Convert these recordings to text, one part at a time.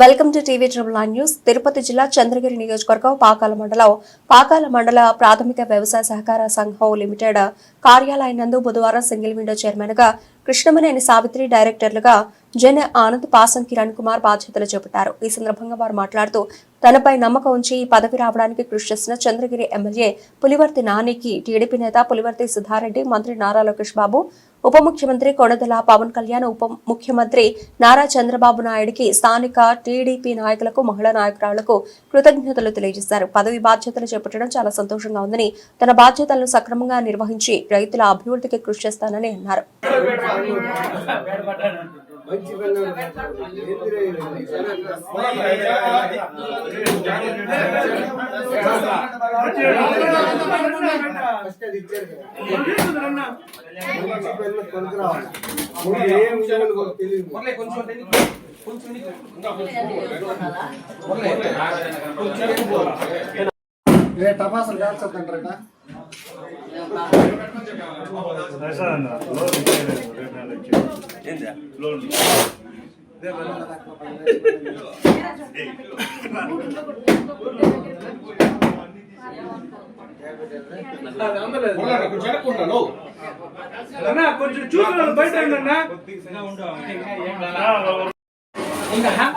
Welcome to TV triple news. Tirupati జిల్లా చంద్రగిరి నియోజకవర్గం పాకాల మండలం పాకాల మండల ప్రాథమిక వ్యవసాయ సహకార సంఘం లిమిటెడ్ కార్యాలయం నందు బుధవారం సింగిల్ విండో చైర్మన్గా కృష్ణమనేని సావిత్రి డైరెక్టర్లుగా జన ఆనంద్ పాసం కిరణ్ కుమార్ బాధ్యతలు చేపట్టారు. ఈ సందర్భంగా వారు మాట్లాడుతూ తనపై నమ్మకం ఉంచి ఈ పదవి రావడానికి కృషి చేసిన చంద్రగిరి ఎమ్మెల్యే పులివర్తి నానికి టీడీపీ నేత పులివర్తి సుధారెడ్డి మంత్రి నారా లోకేష్ బాబు ఉప ముఖ్యమంత్రి కొడదల పవన్ కళ్యాణ్ ఉప ముఖ్యమంత్రి నారా చంద్రబాబు నాయుడికి స్థానిక టీడీపీ నాయకులకు మహిళా నాయకురాళ్ళకు కృతజ్ఞతలు తెలియజేశారు. పదవి బాధ్యతలు చేపట్టడం చాలా సంతోషంగా ఉందని తన బాధ్యతలను సక్రమంగా నిర్వహించి రైతుల అభివృద్ధికి కృషి చేస్తానని అన్నారు. మంచి ఫస్ట్ అది ఇచ్చారు కదా. మంచి పిల్లలు కొనుక్కురావాలి ఏం తెలియదు ఏ టపాసులు కాల్చొద్దంటారట కొంచెం చూస్తున్నాను బయట అన్నా ఇంకా హ్యాంగ్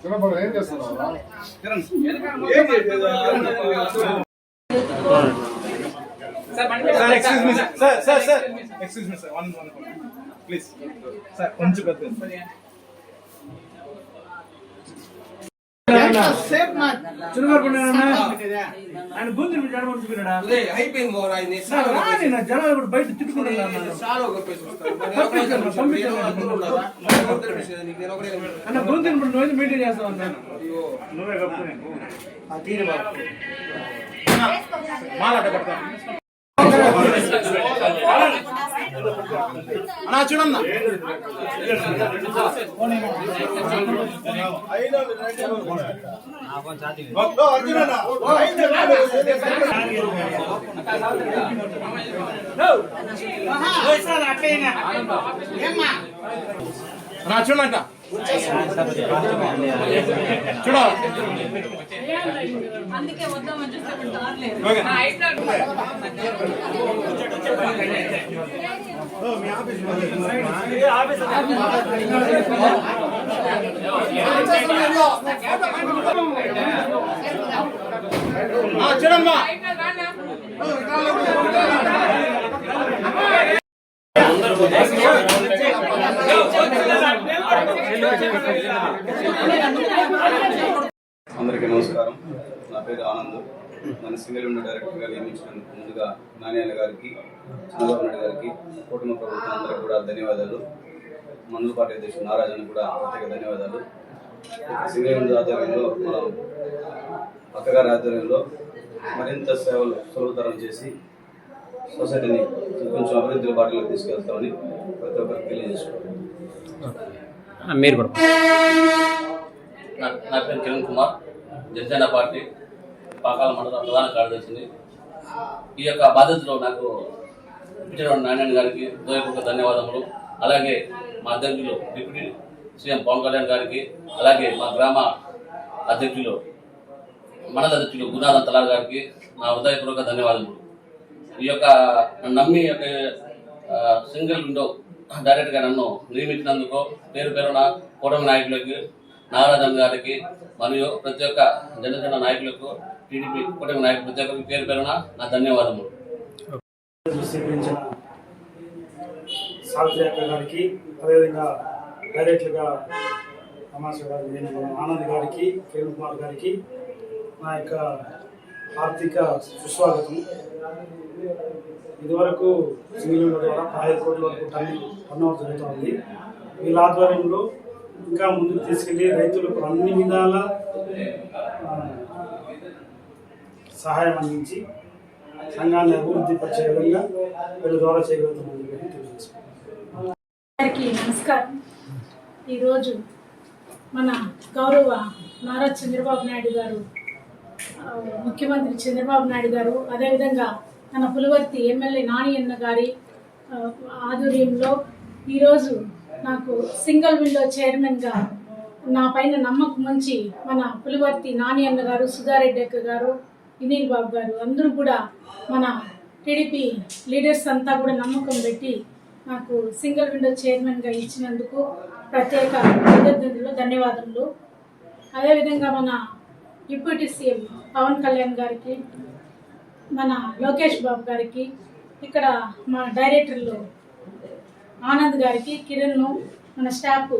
చిన్నప్పుడు ఏం చేస్తున్నావు sir excuse me sir sir sir excuse me sir one one please sir కొంచెం పెద్ద ఆయన గుంజు జడమనుకున్నాడా అయిపోయింది మోర్ ఆయన నా జనాలు కూడా బయట గొంతు నువ్వు మెయింటైన్ చేస్తావు అన్నాను నువ్వే మాలాట పడతా అన్నా చూడన్నా. అన్నా చూడంట చూడ అందుకే వద్దామని చూస్తే చూడమ్మా అందరికీ నమస్కారం. నా పేరు ఆనంద్. నన్ను సింగిల్ విండో డైరెక్టర్గా నియమించినందుకు ముందుగా నాణ్యాల గారికి చంద్రబాబు నాయుడు గారికి కుటుంబ ప్రభుత్వం అందరికీ కూడా ధన్యవాదాలు. మందుల పార్టీ అధ్యక్షుడు నారాజన్ కూడా ప్రత్యేక ధన్యవాదాలు. సింగిల్ విండో ఆధ్వర్యంలో మనం అక్కగారి ఆధ్వర్యంలో మరింత సేవలు సులభతరం చేసి సొసైటీని కొంచెం అభివృద్ధి బాటలోకి తీసుకెళ్తామని ప్రతి ఒక్కరికి తెలియజేసుకోవాలి మీరు కూడా. నా నా పేరు కిరణ్ కుమార్. జనసేన పార్టీ పాకాల మండల ప్రధాన కార్యదర్శిని. ఈ యొక్క బాధ్యతలో నాకు ఇచ్చినటువంటి నారాయణ గారికి హృదయపూర్వక ధన్యవాదములు. అలాగే మా అధ్యక్షులు డిప్యూటీ సీఎం పవన్ కళ్యాణ్ గారికి అలాగే మా గ్రామ అధ్యక్షులు మండల అధ్యక్షులు గురునాథన్ తలార్ గారికి నా హృదయపూర్వక ధన్యవాదములు. ఈ యొక్క నమ్మి యొక్క సింగిల్ విండో డైరెక్ట్గా నన్ను నియమించినందుకు పేరు పేరున కూటమి నాయకులకి నారాజన్ గారికి మరియు ప్రతి ఒక్క జనసేన నాయకులకు టీడీపీ కూటమి నాయకులు ప్రతి ఒక్కరికి పేరు పేరున నా ధన్యవాదములు. స్వీకరించిన గారికి అదేవిధంగా డైరెక్టర్గా తమాషా ఆనంద్ గారికి కిరణ్ కుమార్ గారికి నా యొక్క ఆర్థిక సుస్వాగతం. ఇదివరకు సింగిల్ ద్వారా పదహైదు కోట్ల వరకు టర్న్ టర్న్ ఓవర్ వీళ్ళ ఆధ్వర్యంలో ఇంకా ముందుకు తీసుకెళ్ళి రైతులకు అన్ని విధాల సహాయం అందించి సంఘాన్ని అభివృద్ధి పరిచే విధంగా వీళ్ళ ద్వారా చేయగలుగుతామని అందరికీ నమస్కారం. ఈరోజు మన గౌరవ నారా చంద్రబాబు నాయుడు గారు ముఖ్యమంత్రి చంద్రబాబు నాయుడు గారు అదేవిధంగా మన పులివర్తి ఎమ్మెల్యే నాని అన్న గారి ఆధ్వర్యంలో ఈరోజు నాకు సింగిల్ విండో చైర్మన్గా నా పైన నమ్మకం ఉంచి మన పులివర్తి నాని అన్న గారు సుధారెడ్డి అక్క గారు వినీల్ బాబు గారు అందరూ కూడా మన టీడీపీ లీడర్స్ అంతా కూడా నమ్మకం పెట్టి నాకు సింగిల్ విండో చైర్మన్గా ఇచ్చినందుకు ప్రత్యేక కృతజ్ఞతలు ధన్యవాదములు. అదేవిధంగా మన డిప్యూటీ సీఎం పవన్ కళ్యాణ్ గారికి మన లోకేష్ బాబు గారికి ఇక్కడ మా డైరెక్టర్లు ఆనంద్ గారికి కిరణ్ను మన స్టాఫ్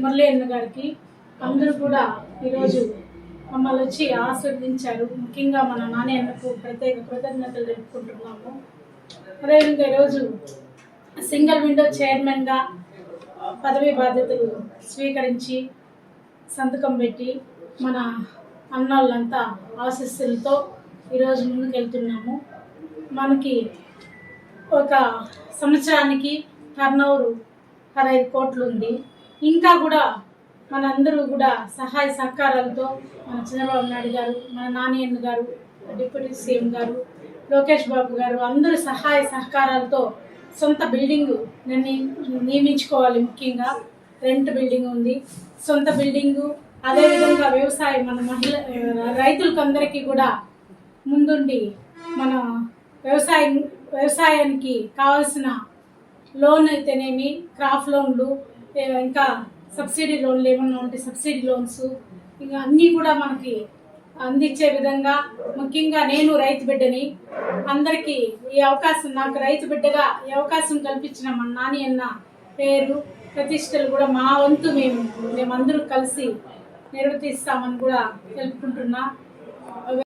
మురళీ గారికి అందరూ కూడా ఈరోజు మమ్మల్ని వచ్చి ఆస్వాదించారు ముఖ్యంగా మన నాని ప్రత్యేక కృతజ్ఞతలు తెలుపుకుంటున్నాము. అదేవిధంగా ఈరోజు సింగిల్ విండో చైర్మన్గా పదవీ బాధ్యతలు స్వీకరించి సంతకం పెట్టి మన అన్నోళ్ళంతా ఆశస్సులతో ఈరోజు ముందుకెళ్తున్నాము. మనకి ఒక సంవత్సరానికి టర్నోవర్ పదహైదు కోట్లు ఉంది. ఇంకా కూడా మనందరూ కూడా సహాయ సహకారాలతో మన చంద్రబాబు నాయుడు గారు మన నాని గారు డిప్యూటీ సీఎం గారు లోకేష్ బాబు గారు అందరూ సహాయ సహకారాలతో సొంత బిల్డింగ్ నియమించుకోవాలి ముఖ్యంగా. రెంట్ బిల్డింగ్ ఉంది. సొంత బిల్డింగు అదేవిధంగా వ్యవసాయం మన మహిళ రైతులకు అందరికీ కూడా ముందుండి మన వ్యవసాయం వ్యవసాయానికి కావాల్సిన లోన్ అయితేనేమి క్రాప్ లోన్లు ఇంకా సబ్సిడీ లోన్లు ఏమన్నా ఉంటే సబ్సిడీ లోన్స్ ఇంకా అన్నీ కూడా మనకి అందించే విధంగా ముఖ్యంగా నేను రైతు బిడ్డని అందరికీ ఈ అవకాశం నాకు రైతు బిడ్డగా ఈ అవకాశం కల్పించిన మన నాని అన్న పేరు ప్రతిష్టలు కూడా మా వంతు మేము మేమందరూ కలిసి నిర్వర్తిస్తామని కూడా తెలుపుకుంటున్నా.